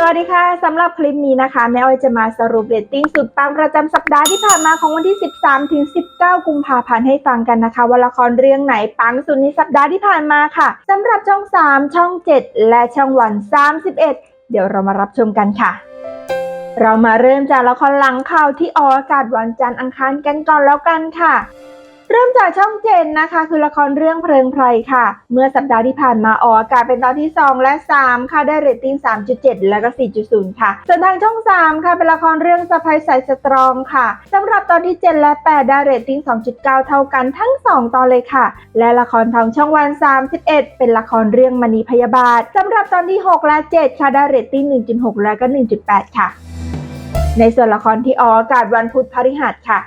สวัสดีค่ะสำหรับคลิปนี้นะคะ แม่อ้อยจะมาสรุปเรตติ้งสุดปังประจำสัปดาห์ที่ผ่านมาของวันที่ 13 ถึง 19 กุมภาพันธ์ให้ฟังกันนะคะ ว่าละครเรื่องไหนปังสุดในสัปดาห์ที่ผ่านมาค่ะสำหรับช่อง 3 ช่อง 7 และช่องวัน 31 เดี๋ยวเรามารับชมกันค่ะเรามาเริ่มจากละครหลังข่าวที่ออกอากาศวันจันทร์อังคารกันก่อนแล้วกันค่ะ เริ่มจากช่องเจนนะคะ คือละครเรื่องเพลิงไพรค่ะ เมื่อสัปดาห์ที่ผ่านมาออกอากาศเป็นตอนที่ 2 และ 3 ค่ะได้เรตติ้ง 3.7 แล้วก็ 4.0 ค่ะ ส่วนทางช่อง 3 ค่ะ เป็นละครเรื่องสะพายสายสตรองค่ะสำหรับตอนที่ 7 และ 8 ได้เรตติ้ง 2.9 เท่ากันทั้ง 2 ตอนเลยค่ะ และละครทางช่องวัน 31 เป็นละครเรื่องมณีพยาบาทสำหรับตอนที่ 6 และ 7 ค่ะได้เรตติ้ง 1.6 แล้วก็ 1.8 ค่ะ ในส่วนละครที่ออกอากาศวันพุธพฤหัสค่ะ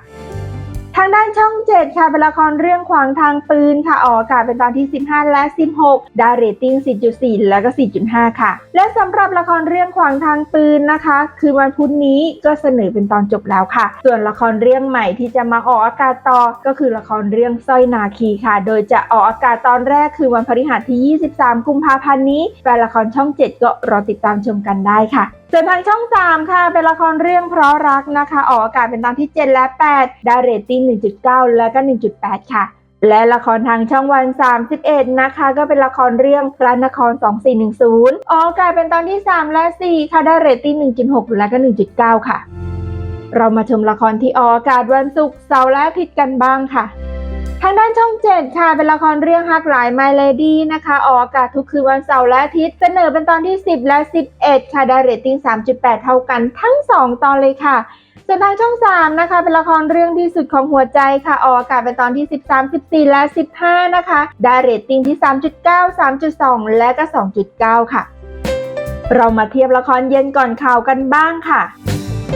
างด้านช่อง 7 ค่ะเป็นละครเรื่องขวางทางปืนค่ะออกอากาศเป็นตอนที่ 15 และ 16ได้เรตติ้ง 4.4 แล้วก็ 4.5 ค่ะ และสำหรับละครเรื่องขวางทางปืนนะคะ คือวันพุธนี้ก็เสนอเป็นตอนจบแล้วค่ะ ส่วนละครเรื่องใหม่ที่จะมาออกอากาศต่อก็คือละครเรื่องสร้อยนาคีค่ะ โดยจะออกอากาศตอนแรกคือวันพฤหัสที่ 23 กุมภาพันธ์นี้แฟนละครช่อง 7 ก็รอติดตามชมกันได้ค่ะ ส่วนทางช่อง 3 ค่ะเป็นละครเรื่องเพราะรักนะคะ ออกอากาศเป็นตอนที่ 7 และ 8 ได้เรตติ้ง 1.9 และก็ 1.8 ค่ะ และละครทางช่องวัน 31 นะคะ ก็เป็นละครเรื่องพระนคร 2410 ออกอากาศเป็นตอนที่ 3 และ 4 ค่ะ ได้เรตติ้ง 1.6 และก็ 1.9 ค่ะ เรามาชมละครที่ออกอากาศวันศุกร์เสาร์และอาทิตย์กันบ้างค่ะ ทางด้านช่อง7ค่ะ เป็นละครเรื่องฮักหลาย My Lady นะคะออกอากาศทุกคืนวันเสาร์และอาทิตย์ เสนอเป็นตอนที่ 10 และ 11 ค่ะได้เรตติ้ง 3.8 เท่ากันทั้ง 2 ตอนเลยค่ะส่วนทางช่อง 3 นะคะ เป็นละครเรื่องที่สุดของหัวใจค่ะออกอากาศเป็นตอนที่ 13 14 และ 15 นะคะ ได้เรตติ้งที่ 3.9 3.2 และก็ 2.9 ค่ะ เรามาเทียบละครเย็นก่อนข่าวกันบ้างค่ะ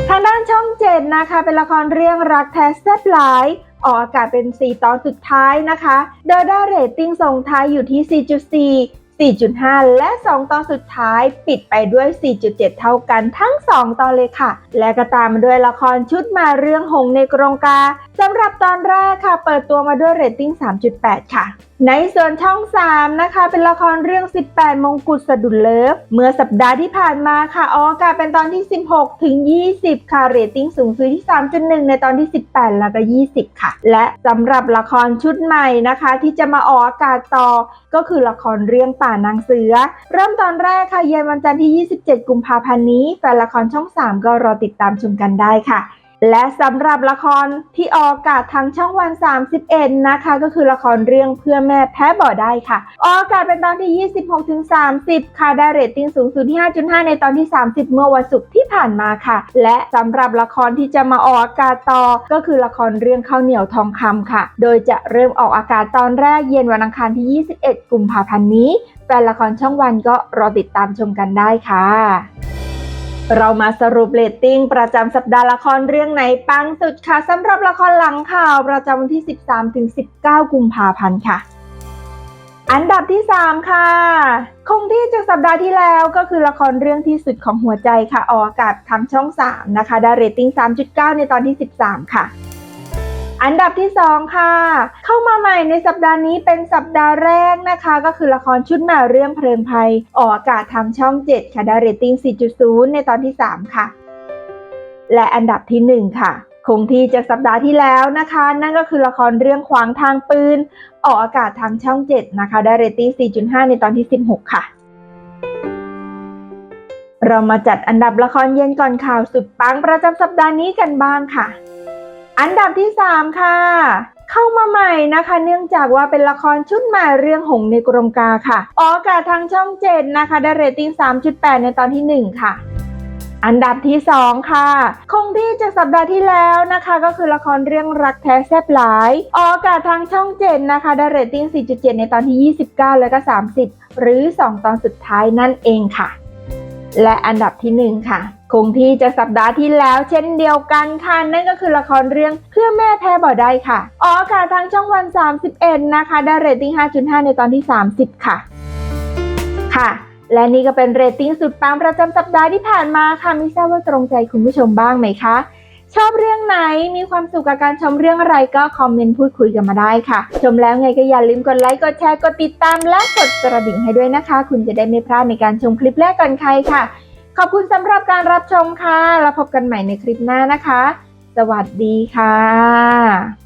ทางด้านช่อง 7 นะคะ เป็นละครเรื่องรักแท้แซ่บหลาย ออกอากาศเป็น 4 ตอนสุดท้ายนะคะโดยได้เรตติ้งส่งท้ายอยู่ที่ 4.4 4.5 และ 2 ตอนสุดท้ายปิดไปด้วย 4.7 เท่ากันทั้ง 2 ตอนเลยค่ะ และก็ตามมาด้วยละครชุดมาเรื่องหงในกรงกาสำหรับตอนแรกค่ะ เปิดตัวมาด้วยเรตติ้ง 3.8 ค่ะในส่วนช่อง 3 นะคะ เป็นละครเรื่อง 18 มงกุฎสะดุดเลิฟ เมื่อสัปดาห์ที่ผ่านมาค่ะออกอากาศเป็นตอนที่ 16 ถึง 20 ค่ะ เรตติ้งสูงสุดที่ 3.1 ในตอนที่ 18 แล้วก็ 20 ค่ะ และสำหรับละครชุดใหม่นะคะ ที่จะมาออกอากาศต่อก็คือละครเรื่องป่านางเสือ เริ่มตอนแรกค่ะเย็นวันจันทร์ที่ 27 กุมภาพันธ์นี้แฟนละครช่อง 3 ก็รอติดตามชมกันได้ค่ะ และสำหรับละครที่ออกอากาศทางช่องวัน 31 นะคะ ก็คือละครเรื่องเพื่อแม่แพ้บ่อได้ค่ะ ออกอากาศเป็นตอนที่ 26ถึง30 ค่ะ ได้เรตติ้งสูงสุดที่ 5.5 ในตอนที่ 30 เมื่อวันศุกร์ที่ผ่านมาค่ะ และสำหรับละครที่จะมาออกอากาศต่อ ก็คือละครเรื่องข้าวเหนียวทองคำค่ะ โดยจะเริ่มออกอากาศตอนแรกเย็นวันอังคารที่ 21 กุมภาพันธ์นี้ แฟนละครช่องวันก็รอติดตามชมกันได้ค่ะ เรามาสรุปเรตติ้งประจำสัปดาห์ละครเรื่องไหนปังสุดค่ะสำหรับละครหลังข่าวประจำวันที่ 13ถึง19 กุมภาพันธ์ค่ะ อันดับที่ 3 ค่ะ คงที่จากสัปดาห์ที่แล้วก็คือละครเรื่องที่สุดของหัวใจค่ะ ออกอากาศทางช่อง 3 นะคะ ได้เรตติ้ง 3.9 ในตอนที่ 13 ค่ะ อันดับที่ 2 ค่ะ เข้ามาใหม่ในสัปดาห์นี้เป็นสัปดาห์แรกนะคะ ก็คือละครชุดแม่เรื่องเพลิงภัย ออกอากาศทางช่อง 7 ค่ะได้เรตติ้ง 4.0 ในตอนที่ 3 ค่ะ และอันดับที่ 1 ค่ะ คงที่จากสัปดาห์ที่แล้วนะคะ นั่นก็คือละครเรื่องขวางทางปืน ออกอากาศทางช่อง 7 นะคะได้เรตติ้ง 4.5 ในตอนที่ 16 ค่ะเรามาจัดอันดับละครเย็นก่อนข่าวสุดปังประจำสัปดาห์นี้กันบ้างค่ะ อันดับที่ 3 ค่ะ เข้ามาใหม่นะคะ เนื่องจากว่าเป็นละครชุดใหม่เรื่องหงในกรงกาค่ะ ออกอากาศทางช่อง 7 นะคะ ได้เรตติ้ง 3.8 ในตอนที่ 1 ค่ะอันดับที่ 2 ค่ะ คงที่จากสัปดาห์ที่แล้วนะคะ ก็คือละครเรื่องรักแท้แซ่บหลาย ออกอากาศทางช่อง7นะคะ ได้เรตติ้ง 4.7 ในตอนที่ 29 แล้วก็ 30 หรือ 2 ตอนสุดท้ายนั่นเองค่ะ และอันดับที่ 1 ค่ะ คงที่จากสัปดาห์ที่แล้วเช่นเดียวกันค่ะนั่นก็คือละครเรื่องเพื่อแม่แพ้บ่ได้ค่ะออกอากาศทางช่องวัน 31 นะคะ ได้เรตติ้ง 5.5 ในตอนที่ 30 ค่ะ ค่ะ และนี่ก็เป็นเรตติ้งสุดปังประจำสัปดาห์ที่ผ่านมาค่ะไม่ทราบว่าตรงใจคุณผู้ชมบ้างไหมคะชอบเรื่องไหนมีความสุขกับการชมเรื่องอะไรก็คอมเมนต์พูดคุยกันมาได้ค่ะ ชมแล้วไงก็อย่าลืมกดไลค์กดแชร์กดติดตามและกดกระดิ่งให้ด้วยนะคะ คุณจะได้ไม่พลาดในการชมคลิปแรกก่อนใครค่ะ ขอบคุณสำหรับการรับชมค่ะ แล้วพบกันใหม่ในคลิปหน้านะคะ สวัสดีค่ะ